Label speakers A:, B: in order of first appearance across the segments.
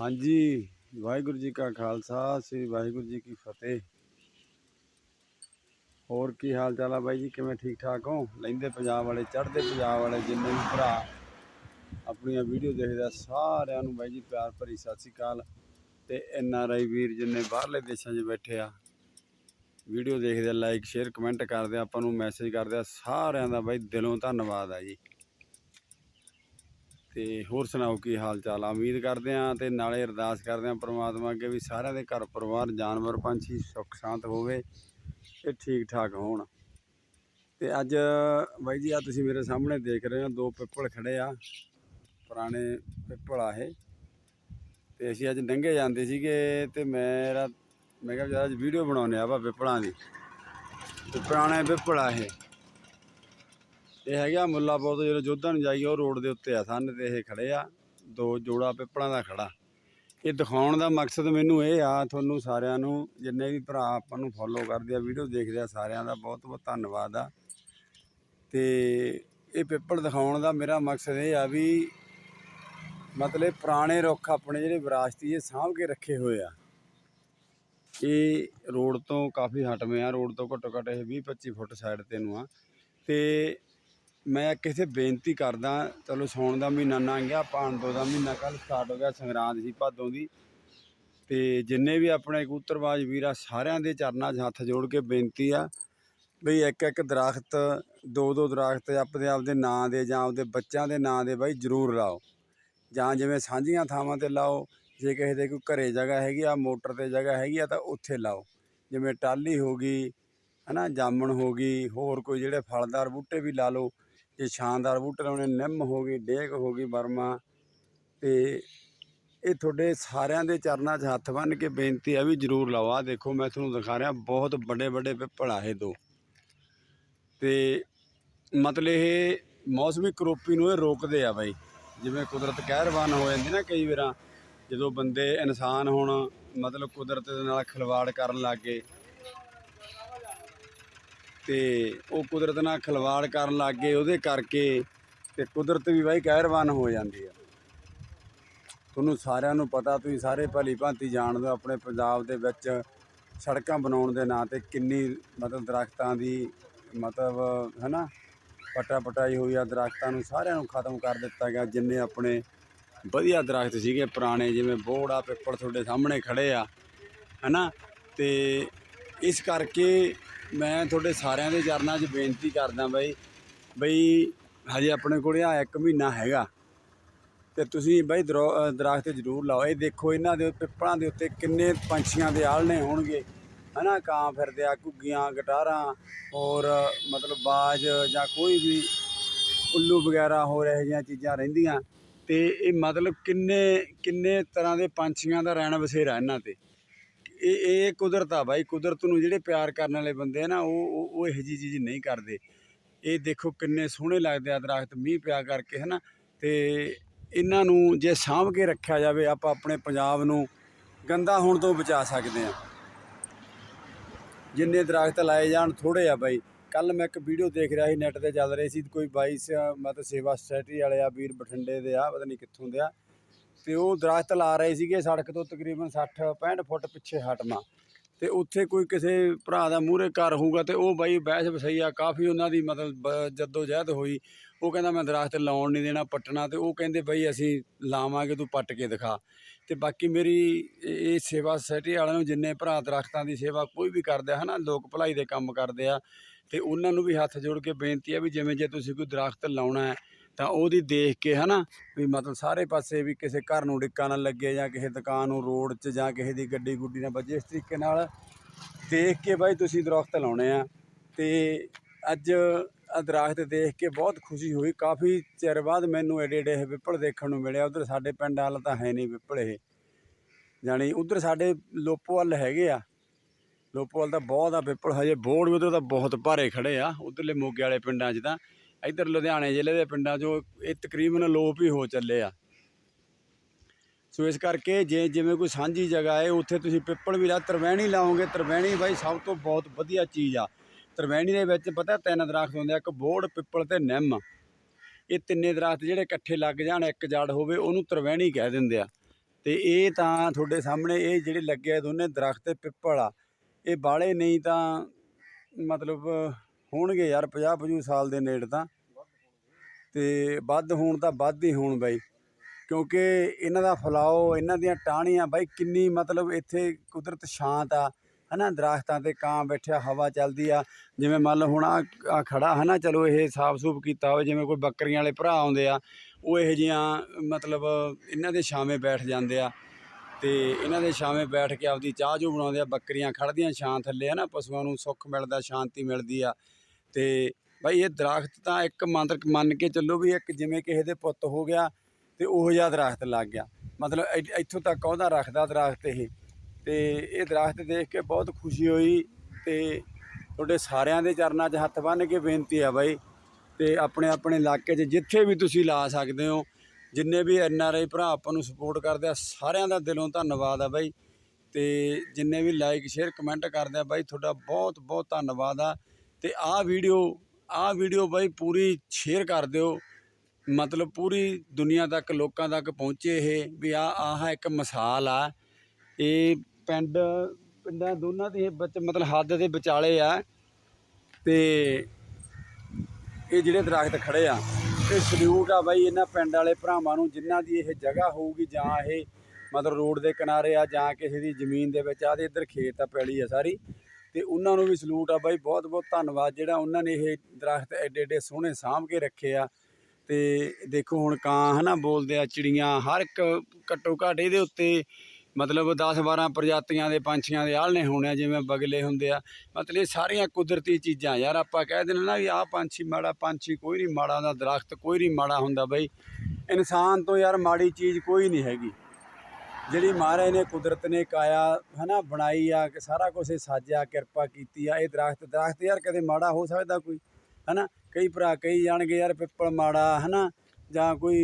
A: ਹਾਂਜੀ, ਵਾਹਿਗੁਰੂ ਜੀ ਕਾ ਖਾਲਸਾ, ਸ੍ਰੀ ਵਾਹਿਗੁਰੂ ਜੀ ਕੀ ਫਤਿਹ। ਹੋਰ ਕੀ ਹਾਲ ਚਾਲ ਆ ਬਾਈ ਜੀ? ਕਿਵੇਂ ਠੀਕ ਠਾਕ ਹੋ? ਲੈਂਦੇ ਪੰਜਾਬ ਵਾਲੇ, ਚੜ੍ਹਦੇ ਪੰਜਾਬ ਵਾਲੇ ਜਿੰਨੇ ਵੀ ਭਰਾ ਆਪਣੀਆਂ ਵੀਡੀਓ ਦੇਖਦੇ ਆ, ਸਾਰਿਆਂ ਨੂੰ ਬਾਈ ਜੀ ਪਿਆਰ ਭਰੀ ਸਤਿ ਸ੍ਰੀ ਅਕਾਲ। ਤੇ ਐਨ ਆਰ ਆਈ ਵੀਰ ਜਿੰਨੇ ਬਾਹਰਲੇ ਦੇਸ਼ਾਂ 'ਚ ਬੈਠੇ ਆ, ਵੀਡੀਓ ਦੇਖਦੇ ਆ ਲਾਈਕ ਸ਼ੇਅਰ ਕਮੈਂਟ ਕਰਦੇ ਆ, ਆਪਾਂ ਨੂੰ ਮੈਸੇਜ ਕਰਦੇ ਆ, ਸਾਰਿਆਂ ਦਾ ਬਾਈ ਦਿਲੋਂ ਧੰਨਵਾਦ ਆ ਜੀ। ਤੇ ਹੋਰ ਸੁਣਾਓ ਕੀ ਹਾਲ ਚਾਲ ਆ ਉਮੀਦ ਕਰਦੇ ਆ ਤੇ ਨਾਲੇ ਅਰਦਾਸ ਕਰਦੇ ਆ ਪ੍ਰਮਾਤਮਾ ਅੱਗੇ ਵੀ ਸਾਰਿਆਂ ਦੇ ਘਰ ਪਰਿਵਾਰ, ਜਾਨਵਰ, ਪੰਛੀ ਸੁੱਖ, ਸ਼ਾਂਤ ਹੋਵੇ ਤੇ ਠੀਕ ਠਾਕ ਹੋਣ। ਤੇ ਅੱਜ ਬਾਈ ਜੀ ਆ ਤੁਸੀਂ ਮੇਰੇ ਸਾਹਮਣੇ ਦੇਖ ਰਹੇ ਹੋ, ਦੋ ਪਿੱਪਲ ਖੜੇ ਆ, ਪੁਰਾਣੇ ਪਿੱਪਲ ਆ ਇਹ। ਤੇ ਅਸੀਂ ਅੱਜ ਨੰਗੇ ਜਾਂਦੇ ਸੀਗੇ ਤੇ ਮੇਰਾ, ਮੈਂ ਕਿਹਾ ਜਰਾ ਅੱਜ ਵੀਡੀਓ ਬਣਾਉਣੇ ਆ ਵਾ ਪਿੱਪਲਾਂ ਦੀ। ਤੇ ਪੁਰਾਣੇ ਪਿੱਪਲ ਆ ਇਹ। ਇਹ ਹੈਗਾ ਮੁੱਲਾਪੁਰ ਤੋਂ ਜਦੋਂ ਜੋਧਾ ਨੂੰ ਜਾਈਏ, ਉਹ ਰੋਡ ਦੇ ਉੱਤੇ ਆ, ਸਾਹਮਣੇ ਤੇ ਇਹ ਖੜੇ ਆ। ਦੋ ਜੋੜਾ ਪਿੱਪਲਾਂ ਦਾ ਖੜਾ। ਇਹ ਦਿਖਾਉਣ ਦਾ ਮਕਸਦ ਮੈਨੂੰ ਇਹ ਆ, ਤੁਹਾਨੂੰ ਸਾਰਿਆਂ ਨੂੰ, ਜਿੰਨੇ ਵੀ ਭਰਾ ਆਪਾਂ ਨੂੰ ਫੋਲੋ ਕਰਦੇ ਆ ਵੀਡੀਓ ਦੇਖਦੇ ਆ, ਸਾਰਿਆਂ ਦਾ ਬਹੁਤ ਬਹੁਤ ਧੰਨਵਾਦ ਆ। ਤੇ ਇਹ ਪਿੱਪਲ ਦਿਖਾਉਣ ਦਾ ਮੇਰਾ ਮਕਸਦ ਇਹ ਆ ਵੀ ਮਤਲਬ ਪੁਰਾਣੇ ਰੁੱਖ ਆਪਣੇ ਜਿਹੜੇ ਵਿਰਾਸਤੀ ਇਹ ਸਾਂਭ ਕੇ ਰੱਖੇ ਹੋਏ ਆ। ਇਹ ਰੋਡ ਤੋਂ ਕਾਫੀ ਹਟਵੇਂ ਆ, ਰੋਡ ਤੋਂ ਘੱਟੋ ਘੱਟ ਇਹ 20 25 ਫੁੱਟ ਸਾਈਡ ਤੇ ਨੂੰ ਆ। ਤੇ ਮੈਂ ਕਿਸੇ ਬੇਨਤੀ ਕਰਦਾ, ਚਲੋ ਸੌਣ ਦਾ ਮਹੀਨਾ ਲੰਘ ਗਿਆ ਪਾਣ ਦੋ ਦਾ ਮਹੀਨਾ ਕੱਲ ਸਟਾਰਟ ਹੋ ਗਿਆ ਸੰਗਰਾਂਦ ਸੀ ਭਾਦੋਂ ਦੀ। ਤੇ ਜਿੰਨੇ ਵੀ ਆਪਣੇ ਕਬੂਤਰਬਾਜ਼ ਵੀਰ ਆ, ਸਾਰਿਆਂ ਦੇ ਚਰਨਾਂ 'ਚ ਹੱਥ ਜੋੜ ਕੇ ਬੇਨਤੀ ਆ ਬਈ ਇੱਕ ਇੱਕ ਦਰਖਤ, ਦੋ ਦੋ ਦਰਖਤ ਆਪਣੇ ਆਪ ਦੇ ਨਾਂ ਦੇ ਜਾਂ ਆਪਦੇ ਬੱਚਿਆਂ ਦੇ ਨਾਂ ਦੇ ਬਾਈ ਜ਼ਰੂਰ ਲਾਓ। ਜਾਂ ਜਿਵੇਂ ਸਾਂਝੀਆਂ ਥਾਵਾਂ ਤੇ ਲਾਓ, ਜੇ ਕਿਸੇ ਦੇ ਕੋਈ ਘਰੇ ਜਗ੍ਹਾ ਹੈਗੀ ਆ, ਮੋਟਰ ਤੇ ਜਗ੍ਹਾ ਹੈਗੀ ਆ, ਤਾਂ ਉੱਥੇ ਲਾਓ। ਜਿਵੇਂ ਟਾਲੀ ਹੋ ਗਈ, ਹਨਾ, ਜਾਮਣ ਹੋ ਗਈ, ਹੋਰ ਕੋਈ ਜਿਹੜੇ ਫਲਦਾਰ ਬੂਟੇ ਵੀ ਲਾ ਲਓ ਇਹ ਸ਼ਾਨਦਾਰ ਬੂਟੇ ਲਾਉਣੇ, ਨਿੰਮ ਹੋ ਗਈ ਡੇਕ ਹੋ ਗਈ ਬਰਮਾ। ਤੇ ਇਹ ਤੁਹਾਡੇ ਸਾਰਿਆਂ ਦੇ ਚਰਨਾਂ 'ਚ ਹੱਥ ਬੰਨ੍ਹ ਕੇ ਬੇਨਤੀ ਆ ਵੀ ਜਰੂਰ ਲਾਓ। ਆ ਦੇਖੋ, ਮੈਂ ਤੁਹਾਨੂੰ ਦਿਖਾ ਰਿਹਾ, ਬਹੁਤ ਵੱਡੇ ਵੱਡੇ ਪਿੱਪਲ ਆ ਦੋ। ਤੇ ਮਤਲਬ ਇਹ ਮੌਸਮੀ ਕਰੋਪੀ ਨੂੰ ਇਹ ਰੋਕਦੇ ਆ ਬਾਈ। ਜਿਵੇਂ ਕੁਦਰਤ ਕਹਿਰਵਾਨ ਹੋ ਜਾਂਦੀ ਨਾ ਕਈ ਵਾਰਾਂ, ਜਦੋਂ ਬੰਦੇ ਇਨਸਾਨ ਹੁਣ ਮਤਲਬ ਕੁਦਰਤ ਦੇ ਨਾਲ ਖਿਲਵਾੜ ਕਰਨ ਲੱਗ ਗਏ ਤੇ ਉਹ ਕੁਦਰਤ ਨਾਲ ਖਿਲਵਾੜ ਕਰਨ ਲੱਗ ਗਏ, ਉਹਦੇ ਕਰਕੇ ਤੇ ਕੁਦਰਤ ਵੀ ਬਾਈ ਕਹਿਰਵਾਨ ਹੋ ਜਾਂਦੀ ਆ। ਤੁਹਾਨੂੰ ਸਾਰਿਆਂ ਨੂੰ ਪਤਾ, ਤੁਸੀਂ ਸਾਰੇ ਭਲੀ ਭਾਂਤੀ ਜਾਣਦੇ ਹੋ ਆਪਣੇ ਪੰਜਾਬ ਦੇ ਵਿੱਚ ਸੜਕਾਂ ਬਣਾਉਣ ਦੇ ਨਾਂ ਤੇ ਕਿੰਨੀ ਮਤਲਬ ਦਰਖਤਾਂ ਦੀ ਮਤਲਬ ਹੈਨਾ, ਪਟਾ ਪਟਾਈ ਹੋਈ ਆ, ਦਰਖਤਾਂ ਨੂੰ ਸਾਰਿਆਂ ਨੂੰ ਖਤਮ ਕਰ ਦਿੱਤਾ ਗਿਆ, ਜਿੰਨੇ ਆਪਣੇ ਵਧੀਆ ਦਰਖਤ ਸੀਗੇ ਪੁਰਾਣੇ, ਜਿਵੇਂ ਬੋੜਾ ਪਿੱਪਲ ਤੁਹਾਡੇ ਸਾਹਮਣੇ ਖੜੇ ਆ, ਹੈਨਾ। ਤੇ ਇਸ ਕਰਕੇ ਮੈਂ ਤੁਹਾਡੇ ਸਾਰਿਆਂ ਦੇ ਚਰਨਾਂ 'ਚ ਬੇਨਤੀ ਕਰਦਾ ਬਈ ਬਈ ਹਜੇ ਆਪਣੇ ਕੋਲ ਆ ਇੱਕ ਮਹੀਨਾ ਹੈਗਾ। ਤੇ ਤੁਸੀਂ ਬਈ ਦਰੋ- ਅ, ਦਰਖਤ ਜ਼ਰੂਰ ਲਾਓ। ਇਹ ਦੇਖੋ ਇਹਨਾਂ ਦੇ ਪਿੱਪਲਾਂ ਦੇ ਉੱਤੇ ਕਿੰਨੇ ਪੰਛੀਆਂ ਦੇ ਆਲਣੇ ਹੋਣਗੇ। ਹਨਾ ਕਾਂ ਫਿਰਦੇ ਆ ਘੁੱਗੀਆਂ ਗਟਾਰਾਂ ਹੋਰ ਮਤਲਬ ਬਾਜ ਜਾਂ ਕੋਈ ਵੀ ਉੱਲੂ ਵਗੈਰਾ ਹੋਰ ਇਹੋ ਜਿਹੀਆਂ ਚੀਜ਼ਾਂ ਰਹਿੰਦੀਆਂ। ਤੇ ਇਹ ਮਤਲਬ ਕਿੰਨੇ ਕਿੰਨੇ ਤਰ੍ਹਾਂ ਦੇ ਪੰਛੀਆਂ ਦਾ ਰਹਿਣ ਬਸੇਰਾ ਇਹਨਾਂ ਤੇ। ਇਹ ਇਹ ਕੁਦਰਤ ਆ ਬਾਈ, ਕੁਦਰਤ ਨੂੰ ਜਿਹੜੇ ਪਿਆਰ ਕਰਨ ਵਾਲੇ ਬੰਦੇ ਆ ਨਾ, ਉਹ, ਉਹ- ਇਹੋ ਜਿਹੀ ਚੀਜ਼ ਨਹੀਂ ਕਰਦੇ। ਇਹ ਦੇਖੋ ਕਿੰਨੇ ਸੋਹਣੇ ਲੱਗਦੇ ਆ ਦਰਖਤ, ਮੀਂਹ ਪਿਆ ਕਰਕੇ ਹੈ ਨਾ ਤੇ ਇਹਨਾਂ ਨੂੰ ਜੇ ਸਾਂਭ ਕੇ ਰੱਖਿਆ ਜਾਵੇ, ਆਪਾਂ ਆਪਣੇ ਪੰਜਾਬ ਨੂੰ ਗੰਦਾ ਹੋਣ ਤੋਂ ਬਚਾ ਸਕਦੇ ਆ। ਜਿੰਨੇ ਦਰਖਤ ਲਾਏ ਜਾਣ ਥੋੜੇ ਆ ਬਾਈ। ਕੱਲ ਮੈਂ ਇੱਕ ਵੀਡੀਓ ਦੇਖ ਰਿਹਾ ਸੀ, ਨੈਟ ਤੇ ਚੱਲ ਰਹੀ ਸੀ, ਕੋਈ ਬਾਈ ਸ- ਮਤਲਬ ਸੇਵਾ ਸੁਸਾਇਟੀ ਵਾਲੇ ਆ, ਵੀਰ ਬਠਿੰਡੇ ਦੇ ਆ, ਪਤਾ ਨਹੀਂ ਕਿੱਥੋਂ ਦੇ ਆ। ਤੇ ਉਹ ਦਰਖਤ ਲਾ ਰਹੇ ਸੀਗੇ ਸੜਕ ਤੋਂ ਤਕਰੀਬਨ 60 65 ਫੁੱਟ ਪਿੱਛੇ ਹਟਮਾ। ਤੇ ਉੱਥੇ ਕੋਈ ਕਿਸੇ ਭਰਾ ਦਾ ਮੂਹਰੇ ਘਰ ਹੋਊਗਾ ਤੇ ਉਹ ਬਾਈ ਬਹਿਸ ਵਸਈਆ ਕਾਫੀ ਉਹਨਾਂ ਦੀ ਮਤਲਬ ਜੱਦੋ ਜਹਿਦ ਹੋਈ। ਉਹ ਕਹਿੰਦਾ ਮੈਂ ਦਰਖਤ ਲਾਉਣ ਨਹੀਂ ਦੇਣਾ ਪੱਟਣਾ ਤੇ ਉਹ ਕਹਿੰਦੇ ਬਈ ਅਸੀਂ ਲਾਵਾਂਗੇ, ਤੂੰ ਪੱਟ ਕੇ ਦਿਖਾ। ਤੇ ਬਾਕੀ ਮੇਰੀ ਇਹ ਸੇਵਾ ਸੋਸਾਇਟੀ ਵਾਲਿਆਂ ਨੂੰ ਜਿੰਨੇ ਭਰਾ ਦਰਖਤਾਂ ਦੀ ਸੇਵਾ ਕੋਈ ਵੀ ਕਰਦੇ ਆ, ਹਨਾ, ਲੋਕ ਭਲਾਈ ਦੇ ਕੰਮ ਕਰਦੇ ਆ, ਤੇ ਉਹਨਾਂ ਨੂੰ ਵੀ ਹੱਥ ਜੋੜ ਕੇ ਬੇਨਤੀ ਆ ਵੀ ਜਿਵੇਂ ਜੇ ਤੁਸੀਂ ਕੋਈ ਦਰਖਤ ਲਾਉਣਾ ਹੈ ਤਾਂ ਉਹਦੀ ਦੇਖ ਕੇ ਹਨਾ ਵੀ ਮਤਲਬ ਸਾਰੇ ਪਾਸੇ ਵੀ ਕਿਸੇ ਘਰ ਨੂੰ ਡਿੱਕਾ ਨਾ ਲੱਗੇ ਜਾਂ ਕਿਸੇ ਦੁਕਾਨ ਨੂੰ ਰੋਡ 'ਚ ਜਾਂ ਕਿਸੇ ਦੀ ਗੱਡੀ ਗੁੱਡੀ ਨਾ ਵੱਜੇ, ਇਸ ਤਰੀਕੇ ਨਾਲ ਦੇਖ ਕੇ ਬਾਈ ਤੁਸੀਂ ਦਰਖਤ ਲਾਉਣੇ ਆ। ਤੇ ਅੱਜ ਆਹ ਦਰਖਤ ਦੇਖ ਕੇ ਬਹੁਤ ਖੁਸ਼ੀ ਹੋਈ। ਕਾਫੀ ਚਿਰ ਬਾਅਦ ਮੈਨੂੰ ਐਡੇ ਐਡੇ ਇਹ ਪਿੱਪਲ ਦੇਖਣ ਨੂੰ ਮਿਲਿਆ। ਉਧਰ ਸਾਡੇ ਪਿੰਡ ਵੱਲ ਤਾਂ ਹੈ ਨਹੀਂ ਪਿੱਪਲ ਇਹ। ਜਾਣੀ ਉਧਰ ਸਾਡੇ ਲੋਪੋਵਾਲ ਹੈਗੇ ਆ। ਲੋਪੋਵਾਲ ਤਾਂ ਬਹੁਤ ਆ ਪਿੱਪਲ ਹਜੇ ਬੋਰਡ ਵੀ ਉਧਰ ਤਾਂ ਬਹੁਤ ਭਾਰੇ ਖੜੇ ਆ। ਉਧਰਲੇ ਮੋਗੇ ਵਾਲੇ ਪਿੰਡਾਂ 'ਚ ਤਾਂ ਇੱਧਰ ਲੁਧਿਆਣੇ ਜ਼ਿਲ੍ਹੇ ਦੇ ਪਿੰਡਾਂ 'ਚੋਂ ਇਹ ਤਕਰੀਬਨ ਲੋਪ ਹੀ ਹੋ ਚੱਲੇ ਆ। ਸੋ ਇਸ ਕਰਕੇ ਜੇ ਜਿਵੇਂ ਕੋਈ ਸਾਂਝੀ ਜਗ੍ਹਾ ਹੈ, ਉੱਥੇ ਤੁਸੀਂ ਪਿੱਪਲ ਵੀ ਲਾ, ਤਰਵੈਣੀ ਲਾਓਗੇ, ਤਰਵੈਣੀ ਬਾਈ ਸਭ ਤੋਂ ਬਹੁਤ ਵਧੀਆ ਚੀਜ਼ ਆ। ਤਰਵੈਣੀ ਦੇ ਵਿੱਚ ਪਤਾ ਤਿੰਨ ਦਰਖਤ ਹੁੰਦੇ ਆ, ਇੱਕ ਬੋੜ, ਪਿੱਪਲ ਤੇ ਨਿੰਮ। ਇਹ ਤਿੰਨੇ ਦਰਖਤ ਜਿਹੜੇ ਇਕੱਠੇ ਲੱਗ ਜਾਣ, ਇੱਕ ਜੜ ਹੋਵੇ, ਉਹਨੂੰ ਤਰਵੈਣੀ ਕਹਿ ਦਿੰਦੇ ਆ। ਤੇ ਇਹ ਤਾਂ ਤੁਹਾਡੇ ਸਾਹਮਣੇ ਇਹ ਜਿਹੜੇ ਲੱਗੇ ਆ ਦੋਨੇ ਦਰਖਤ ਤੇ ਪਿੱਪਲ ਆ। ਇਹ ਬਾਲੇ ਨਹੀਂ ਤਾਂ ਮਤਲਬ ਹੋਣਗੇ ਯਾਰ 50 50 ਸਾਲ ਦੇ ਨੇੜੇ ਤਾਂ। ਤੇ ਵੱਧ ਹੋਣ ਤਾਂ ਵੱਧ ਹੀ ਹੋਣ ਬਾਈ। ਕਿਉਂਕਿ ਇਹਨਾਂ ਦਾ ਫਲਾਓ, ਇਹਨਾਂ ਦੀਆਂ ਟਾਹਣੀਆਂ ਬਾਈ ਕਿੰਨੀ ਮਤਲਬ ਇੱਥੇ ਕੁਦਰਤ ਸ਼ਾਂਤ ਆ, ਹਨਾ? ਦਰਖਤਾਂ ਤੇ ਕਾਂ ਬੈਠਿਆ, ਹਵਾ ਚੱਲਦੀ ਆ। ਜਿਵੇਂ ਮੰਨ ਲਓ ਹੁਣ ਆ ਆ ਖੜਾ, ਹਨਾ? ਚਲੋ ਇਹ ਸਾਫ਼ ਸੂਫ ਕੀਤਾ ਹੋਵੇ, ਜਿਵੇਂ ਕੋਈ ਬੱਕਰੀਆਂ ਵਾਲੇ ਭਰਾ ਆਉਂਦੇ ਆ, ਉਹ ਇਹੋ ਜਿਹੀਆਂ ਮਤਲਬ ਇਹਨਾਂ ਦੇ ਛਾਵੇਂ ਬੈਠ ਜਾਂਦੇ ਆ। ਤੇ ਇਹਨਾਂ ਦੇ ਛਾਵੇਂ ਬੈਠ ਕੇ ਆਪਦੀ ਚਾਹ ਜੋ ਬਣਾਉਂਦੇ ਆ, ਬੱਕਰੀਆਂ ਖੜਦੀਆਂ ਛਾਂ ਥੱਲੇ, ਹਨਾ? ਪਸ਼ੂਆਂ ਨੂੰ ਸੁੱਖ ਮਿਲਦਾ, ਸ਼ਾਂਤੀ ਮਿਲਦੀ ਆ। ਅਤੇ ਬਾਈ ਇਹ ਦਰੱਖਤ ਤਾਂ ਇੱਕ ਮੰਤਰ ਮੰਨ ਕੇ ਚੱਲੋ ਵੀ ਇੱਕ ਜਿਵੇਂ ਕਿਸੇ ਦੇ ਪੁੱਤ ਹੋ ਗਿਆ ਅਤੇ ਉਹੋ ਜਿਹਾ ਦਰੱਖਤ ਲੱਗ ਗਿਆ। ਮਤਲਬ ਇੱਥ- ਇੱਥੋਂ ਤੱਕ ਉਹਦਾ ਰੱਖਦਾ ਦਰੱਖਤ ਇਹ। ਅਤੇ ਇਹ ਦਰੱਖਤ ਦੇਖ ਕੇ ਬਹੁਤ ਖੁਸ਼ੀ ਹੋਈ ਅਤੇ ਤੁਹਾਡੇ ਸਾਰਿਆਂ ਦੇ ਚਰਨਾਂ 'ਚ ਹੱਥ ਬੰਨ੍ਹ ਕੇ ਬੇਨਤੀ ਆ ਬਾਈ ਅਤੇ ਆਪਣੇ ਆਪਣੇ ਇਲਾਕੇ 'ਚ ਜਿੱਥੇ ਵੀ ਤੁਸੀਂ ਲਾ ਸਕਦੇ ਹੋ, ਜਿੰਨੇ ਵੀ ਐਨ ਆਰ ਆਈ ਭਰਾ ਆਪਾਂ ਨੂੰ ਸਪੋਰਟ ਕਰਦੇ ਆ, ਸਾਰਿਆਂ ਦਾ ਦਿਲੋਂ ਧੰਨਵਾਦ ਆ ਬਾਈ। ਅਤੇ ਜਿੰਨੇ ਵੀ ਲਾਈਕ ਸ਼ੇਅਰ ਕਮੈਂਟ ਕਰਦੇ ਆ ਬਾਈ, ਤੁਹਾਡਾ ਬਹੁਤ ਬਹੁਤ ਧੰਨਵਾਦ ਆ। ਅਤੇ ਆਹ ਵੀਡੀਓ ਆਹ ਵੀਡੀਓ ਬਾਈ ਪੂਰੀ ਸ਼ੇਅਰ ਕਰ ਦਿਓ। ਮਤਲਬ ਪੂਰੀ ਦੁਨੀਆ ਤੱਕ, ਲੋਕਾਂ ਤੱਕ ਪਹੁੰਚੇ ਇਹ ਵੀ ਆਹ ਆਹ ਇੱਕ ਮਿਸਾਲ ਆ। ਇਹ ਪਿੰਡ, ਪਿੰਡਾਂ ਦੋਨਾਂ ਦੇ ਵਿੱਚ ਮਤਲਬ ਹੱਦ ਦੇ ਵਿਚਾਲੇ ਆ। ਤੇ ਇਹ ਜਿਹੜੇ ਦਰਖਤ ਖੜੇ ਆ, ਇਹ ਸਲੂਟ ਆ ਬਾਈ ਇਹਨਾਂ ਪਿੰਡ ਵਾਲੇ ਭਰਾਵਾਂ ਨੂੰ, ਜਿਨ੍ਹਾਂ ਦੀ ਇਹ ਜਗ੍ਹਾ ਹੋਊਗੀ ਜਾਂ ਇਹ ਮਤਲਬ ਰੋਡ ਦੇ ਕਿਨਾਰੇ ਆ ਜਾਂ ਕਿਸੇ ਦੀ ਜ਼ਮੀਨ ਦੇ ਵਿੱਚ ਆ, ਤੇ ਇੱਧਰ ਖੇਤ ਆ, ਪੈਲੀ ਆ ਸਾਰੀ। ਤੇ ਉਹਨਾਂ ਨੂੰ ਵੀ ਸਲੂਟ ਆ ਬਾਈ, ਬਹੁਤ ਬਹੁਤ ਧੰਨਵਾਦ। ਜਿਹੜਾ ਉਹਨਾਂ ਨੇ ਇਹ ਦਰਖਤ ਐਡੇ ਐਡੇ ਸੋਹਣੇ ਸਾਂਭ ਕੇ ਰੱਖੇ ਆ। ਤੇ ਦੇਖੋ ਹੁਣ ਕਾਂ, ਹਨਾ, ਬੋਲਦੇ ਆ ਚਿੜੀਆਂ, ਹਰ ਇੱਕ ਘੱਟੋ ਘੱਟ ਇਹਦੇ ਉੱਤੇ ਮਤਲਬ 10 12 ਪ੍ਰਜਾਤੀਆਂ ਦੇ ਪੰਛੀਆਂ ਦੇ ਆਲ੍ਹਣੇ ਹੋਣੇ ਆ, ਜਿਵੇਂ ਬਗਲੇ ਹੁੰਦੇ ਆ। ਮਤਲਬ ਇਹ ਸਾਰੀਆਂ ਕੁਦਰਤੀ ਚੀਜ਼ਾਂ ਯਾਰ, ਆਪਾਂ ਕਹਿ ਦਿੰਦੇ ਨਾ ਵੀ ਆਹ ਪੰਛੀ ਮਾੜਾ, ਪੰਛੀ ਕੋਈ ਨਹੀਂ ਮਾੜਾ ਹੁੰਦਾ ਦਰਖਤ, ਕੋਈ ਨਹੀਂ ਮਾੜਾ ਹੁੰਦਾ ਬਈ। ਇਨਸਾਨ ਤੋਂ ਯਾਰ ਮਾੜੀ ਚੀਜ਼ ਕੋਈ ਨਹੀਂ ਹੈਗੀ। ਜਿਹੜੀ ਮਹਾਰਾਜ ਨੇ ਕੁਦਰਤ ਨੇ ਕਾਇਆ, ਹਨਾ, ਬਣਾਈ ਆ, ਕਿ ਸਾਰਾ ਕੁਝ ਸਾਜਿਆ, ਕਿਰਪਾ ਕੀਤੀ ਆ, ਇਹ ਦਰਖਤ ਦਰਖਤ ਯਾਰ ਕਦੇ ਮਾੜਾ ਹੋ ਸਕਦਾ ਕੋਈ, ਹਨਾ? ਕਈ ਭਰਾ ਕਈ ਜਾਣਗੇ, ਯਾਰ ਪਿੱਪਲ ਮਾੜਾ, ਹਨਾ? ਜਾਂ ਕੋਈ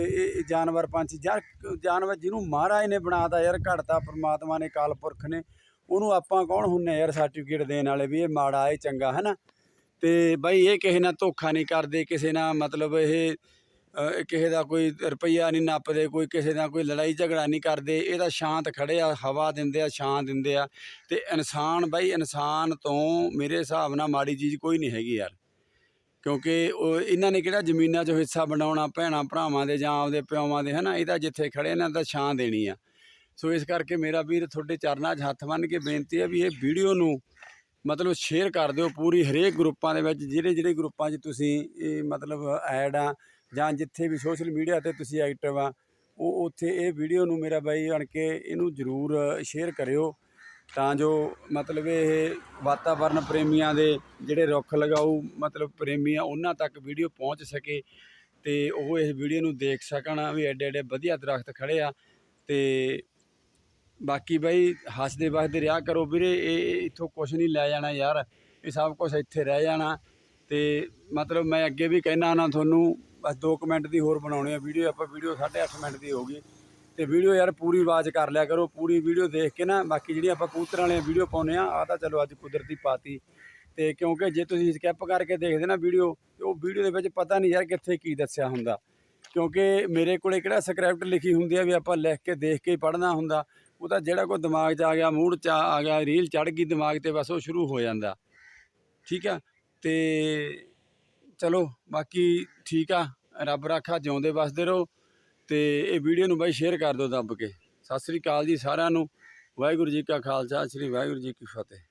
A: ਇਹ ਜਾਨਵਰ ਪੰਛੀ, ਯਾਰ ਜਾਨਵਰ ਜਿਹਨੂੰ ਮਹਾਰਾਜ ਨੇ ਬਣਾਤਾ, ਯਾਰ ਘੜਤਾ ਪ੍ਰਮਾਤਮਾ ਨੇ, ਕਾਲ ਪੁਰਖ ਨੇ, ਉਹਨੂੰ ਆਪਾਂ ਕੌਣ ਹੁੰਨੇ ਯਾਰ ਸਰਟੀਫਿਕੇਟ ਦੇਣ ਵਾਲੇ ਵੀ, ਇਹ ਮਾੜਾ, ਇਹ ਚੰਗਾ, ਹਨਾ? ਤੇ ਬਈ ਇਹ ਕਿਸੇ ਨਾਲ ਧੋਖਾ ਨਹੀਂ ਕਰਦੇ, ਕਿਸੇ ਨਾਲ ਮਤਲਬ ਇਹ ਕਿਸੇ ਦਾ ਕੋਈ ਰੁਪਈਆ ਨਹੀਂ ਨੱਪਦੇ, ਕੋਈ ਕਿਸੇ ਨਾਲ ਕੋਈ ਲੜਾਈ ਝਗੜਾ ਨਹੀਂ ਕਰਦੇ ਇਹ ਤਾਂ ਸ਼ਾਂਤ ਖੜੇ ਆ, ਹਵਾ ਦਿੰਦੇ ਆ, ਛਾਂ ਦਿੰਦੇ ਆ। ਅਤੇ ਇਨਸਾਨ ਬਾਈ, ਇਨਸਾਨ ਤੋਂ ਮੇਰੇ ਹਿਸਾਬ ਨਾਲ ਮਾੜੀ ਚੀਜ਼ ਕੋਈ ਨਹੀਂ ਹੈਗੀ ਯਾਰ। ਕਿਉਂਕਿ ਉਹ ਇਹਨਾਂ ਨੇ ਕਿਹੜਾ ਜ਼ਮੀਨਾਂ 'ਚੋਂ ਹਿੱਸਾ ਬਣਾਉਣਾ, ਭੈਣਾਂ ਭਰਾਵਾਂ ਦੇ ਜਾਂ ਆਪਦੇ ਪਿਓਵਾਂ ਦੇ, ਹਨਾ? ਇਹ ਤਾਂ ਜਿੱਥੇ ਖੜ੍ਹੇ ਇਹਨਾਂ ਦਾ ਛਾਂ ਦੇਣੀ ਆ। ਸੋ ਇਸ ਕਰਕੇ ਮੇਰਾ ਵੀਰ ਤੁਹਾਡੇ ਚਰਨਾਂ 'ਚ ਹੱਥ ਬੰਨ੍ਹ ਕੇ ਬੇਨਤੀ ਹੈ ਵੀ ਇਹ ਵੀਡੀਓ ਨੂੰ ਮਤਲਬ ਸ਼ੇਅਰ ਕਰ ਦਿਓ ਪੂਰੀ ਹਰੇਕ ਗਰੁੱਪਾਂ ਦੇ ਵਿੱਚ ਜਿਹੜੇ ਜਿਹੜੇ ਗਰੁੱਪਾਂ 'ਚ ਤੁਸੀਂ ਇਹ ਮਤਲਬ ਐਡ ਆ ਜਾਂ ਜਿੱਥੇ ਵੀ ਸੋਸ਼ਲ ਮੀਡੀਆ ਤੇ ਤੁਸੀਂ ਐਕਟਿਵ ਆ, ਉਹ ਉੱਥੇ ਇਹ ਵੀਡੀਓ ਨੂੰ ਮੇਰਾ ਬਾਈ ਬਣ ਕੇ ਇਹਨੂੰ ਜ਼ਰੂਰ ਸ਼ੇਅਰ ਕਰਿਓ, ਤਾਂ ਜੋ ਮਤਲਬ ਇਹ ਵਾਤਾਵਰਨ ਪ੍ਰੇਮੀਆਂ ਦੇ ਜਿਹੜੇ ਰੁੱਖ ਲਗਾਊ, ਮਤਲਬ ਪ੍ਰੇਮੀ ਆ ਉਹਨਾਂ ਤੱਕ ਵੀਡੀਓ ਪਹੁੰਚ ਸਕੇ ਤੇ ਉਹ ਇਸ ਵੀਡੀਓ ਨੂੰ ਦੇਖ ਸਕਣ ਵੀ ਐਡੇ ਐਡੇ ਵਧੀਆ ਦਰਖਤ ਖੜੇ ਆ ਤੇ ਬਾਕੀ ਬਾਈ ਹੱਸਦੇ ਵਸਦੇ ਰਿਹਾ ਕਰੋ ਵੀਰੇ, ਇਹ ਇੱਥੋਂ ਕੁਝ ਨਹੀਂ ਲੈ ਜਾਣਾ ਯਾਰ, ਇਹ ਸਭ ਕੁਝ ਇੱਥੇ ਰਹਿ ਜਾਣਾ ਤੇ ਮਤਲਬ ਮੈਂ ਅੱਗੇ ਵੀ ਕਹਿਣਾ ਨਾ ਤੁਹਾਨੂੰ ਬਸ 2 ਮਿੰਟ ਦੀ ਹੋਰ ਬਣਾਉਣੀ ਆ ਵੀਡੀਓ, ਆਪਾਂ ਵੀਡੀਓ 8.5 ਮਿੰਟ ਦੀ ਹੋ ਗਈ। ਤੇ ਵੀਡੀਓ ਯਾਰ ਪੂਰੀ ਆਵਾਜ਼ ਕਰ ਲਿਆ ਕਰੋ, ਪੂਰੀ ਵੀਡੀਓ ਦੇਖ ਕੇ ਨਾ, ਬਾਕੀ ਜਿਹੜੀ ਆਪਾਂ ਕਬੂਤਰਾਂ ਵਾਲੀਆਂ ਵੀਡੀਓ ਪਾਉਨੇ ਆ ਆ ਤਾਂ ਚਲੋ ਅੱਜ ਕੁਦਰਤੀ ਪਾਤੀ। ਤੇ ਕਿਉਂਕਿ ਜੇ ਤੁਸੀਂ ਸਕਿਪ ਕਰਕੇ ਦੇਖਦੇ ਨਾ ਵੀਡੀਓ, ਤੇ ਉਹ ਵੀਡੀਓ ਦੇ ਵਿੱਚ ਪਤਾ ਨਹੀਂ ਯਾਰ ਕਿੱਥੇ ਕੀ ਦੱਸਿਆ ਹੁੰਦਾ। ਕਿਉਂਕਿ ਮੇਰੇ ਕੋਲੇ ਕਿਹੜਾ ਸਕ੍ਰਿਪਟ ਲਿਖੀ ਹੁੰਦੀ ਆ ਵੀ ਆਪਾਂ ਲਿਖ ਕੇ, ਦੇਖ ਕੇ ਹੀ ਪੜ੍ਹਨਾ ਹੁੰਦਾ। ਉਹ ਤਾਂ ਜਿਹੜਾ ਕੋਈ ਦਿਮਾਗ 'ਚ ਆ ਗਿਆ, ਮੂਡ 'ਚ ਆ ਆ ਗਿਆ ਰੀਲ ਚੜ ਗਈ ਦਿਮਾਗ ਤੇ, ਬਸ ਉਹ ਸ਼ੁਰੂ ਹੋ ਜਾਂਦਾ। ਠੀਕ ਆ? ਤੇ ਚਲੋ, ਬਾਕੀ ਠੀਕ ਆ। ਰੱਬ ਰਾਖਾ ਜਿਉਂਦੇ ਵਸਦੇ ਰਹੋ ਤੇ ਇਹ ਵੀਡੀਓ ਨੂੰ ਬਾਈ ਸ਼ੇਅਰ ਕਰ ਦਿਓ ਦੱਬ ਕੇ। ਸਤਿ ਸ੍ਰੀ ਅਕਾਲ ਜੀ ਸਾਰਿਆਂ ਨੂੰ। ਵਾਹਿਗੁਰੂ ਜੀ ਕਾ ਖਾਲਸਾ, ਸ੍ਰੀ ਵਾਹਿਗੁਰੂ ਜੀ ਕੀ ਫਤਿਹ।